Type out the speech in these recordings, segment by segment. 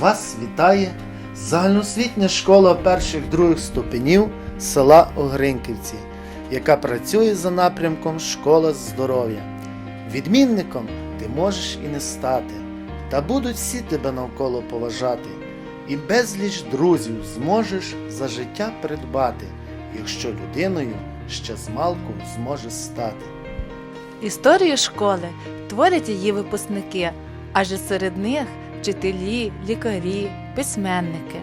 Вас вітає загальноосвітня школа перших других ступенів села Огринківці, яка працює за напрямком Школа здоров'я. Відмінником ти можеш і не стати, та будуть всі тебе навколо поважати, і безліч друзів зможеш за життя придбати, якщо людиною ще змалку зможеш стати. Історію школи творять її випускники, адже серед них вчителі, лікарі, письменники.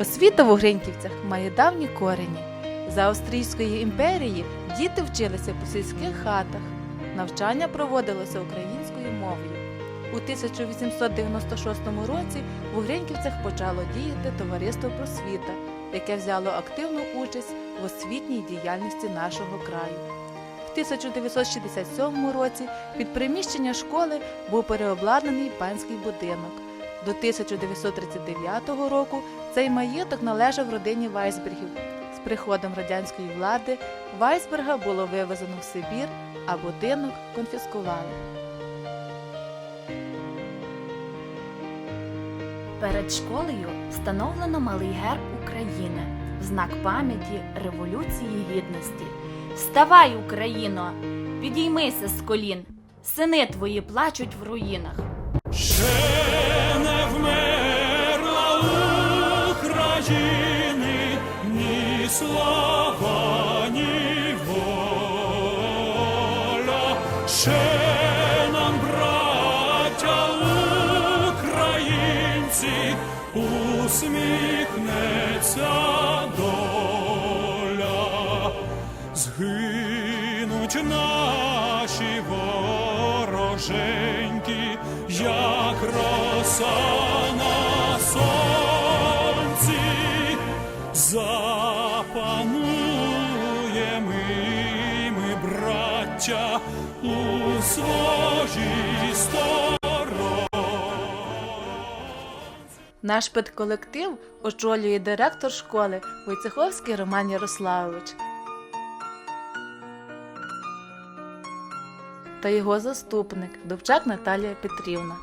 Освіта в Угринківцях має давні корені. За Австрійської імперії діти вчилися по сільських хатах. Навчання проводилося українською мовою. У 1896 році в Угринківцях почало діяти товариство просвіта, яке взяло активну участь в освітній діяльності нашого краю. В 1967 році під приміщення школи був переобладнаний панський будинок. До 1939 року цей маєток належав родині Вайсбергів. З приходом радянської влади Вайсберга було вивезено в Сибір, а будинок конфіскували. Перед школою встановлено малий герб України в знак пам'яті Революції Гідності. Вставай, Україно! Підіймися з колін! Сини твої плачуть в руїнах. Ще не вмерла України ні слава, ні воля. Ще нам, браття українці, усміхнеться доля. Згинуть наші вороженьки, як роса на сонці, запануємо ми, браття, у своїй. Наш педколектив очолює директор школи Войцеховський Роман Ярославович та його заступник Довчак Наталія Петрівна.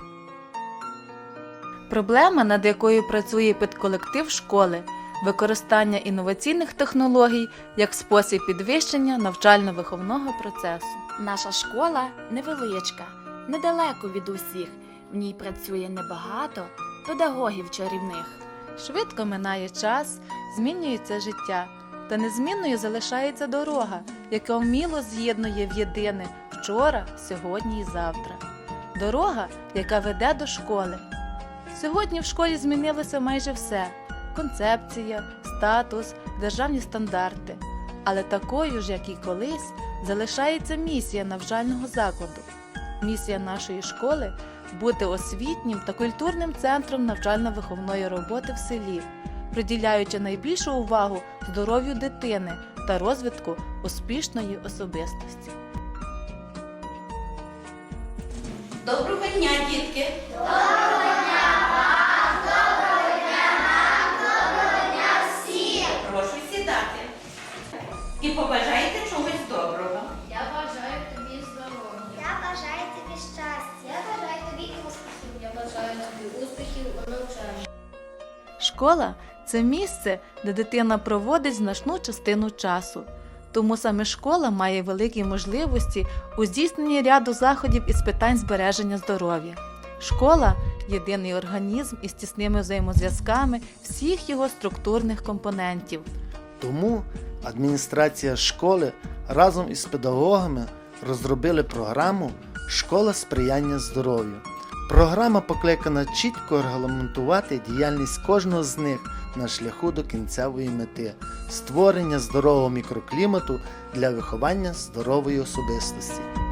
Проблема, над якою працює педколектив школи, використання інноваційних технологій як спосіб підвищення навчально-виховного процесу. Наша школа невеличка, недалеко від усіх. В ній працює небагато педагогів чарівних. Швидко минає час, змінюється життя, та незмінною залишається дорога, яка вміло з'єднує в єдине вчора, сьогодні і завтра. Дорога, яка веде до школи. Сьогодні в школі змінилося майже все: концепція, статус, державні стандарти. Але такою ж, як і колись, залишається місія навчального закладу. Місія нашої школи бути освітнім та культурним центром навчально-виховної роботи в селі, приділяючи найбільшу увагу здоров'ю дитини та розвитку успішної особистості. Доброго дня, дітки! Доброго дня! Доброго дня! Доброго дня всім! Прошу сідати. І побажайте чогось доброго. Я бажаю тобі здоров'я. Я бажаю тобі щастя. Я бажаю тобі успіхів. Я бажаю тобі успіхів у навчанні. Школа це місце, де дитина проводить значну частину часу. Тому саме школа має великі можливості у здійсненні ряду заходів із питань збереження здоров'я. Школа єдиний організм із тісними взаємозв'язками всіх його структурних компонентів. Тому адміністрація школи разом із педагогами розробили програму Школа сприяння здоров'ю. Програма покликана чітко регламентувати діяльність кожного з них на шляху до кінцевої мети створення здорового мікроклімату для виховання здорової особистості.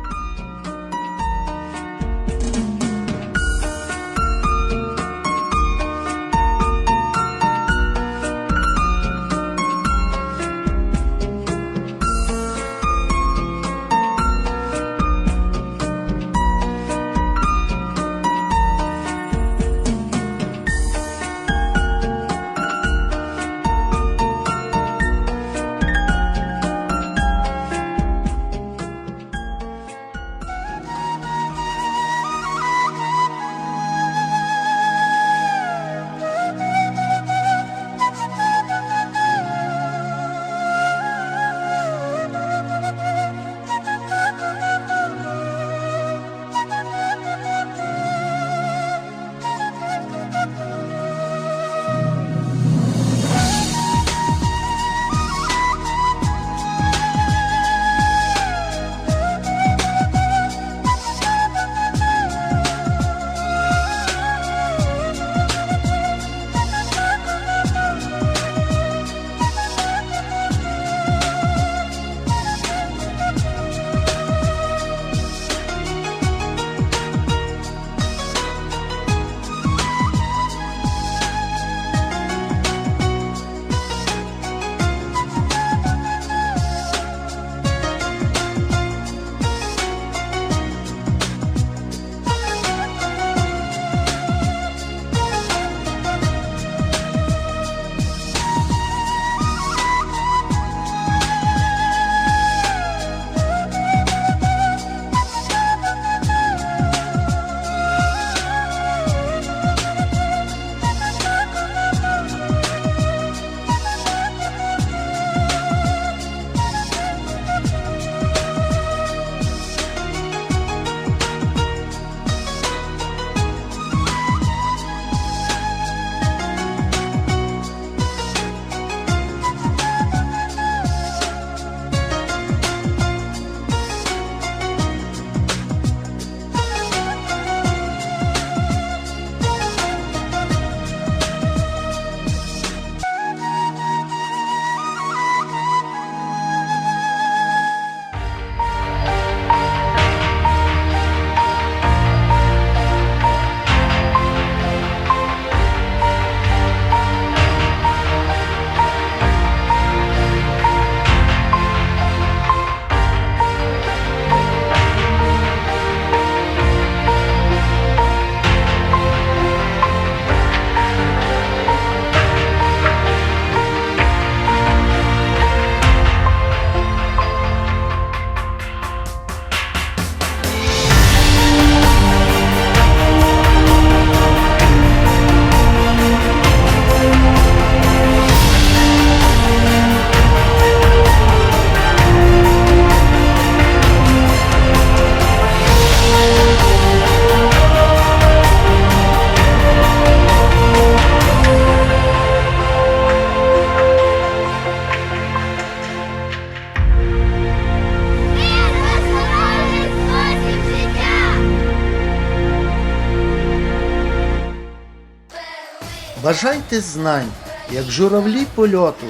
Бажайте знань, як журавлі польоту,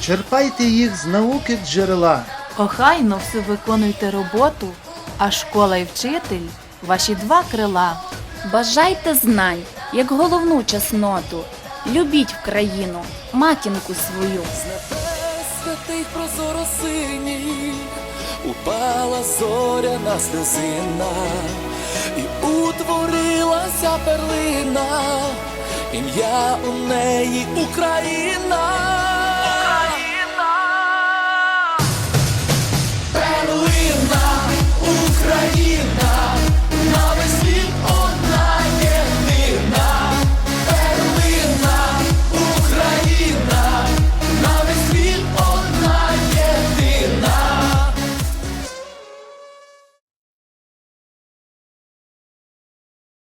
черпайте їх з науки джерела. Охайно всю виконуйте роботу, а школа і вчитель ваші два крила. Бажайте знань, як головну чесноту. Любіть в країну, матінку свою. З небес святих прозоро синіх упала зоряна сльозина, і утворилася перлина, ім'я у неї Україна.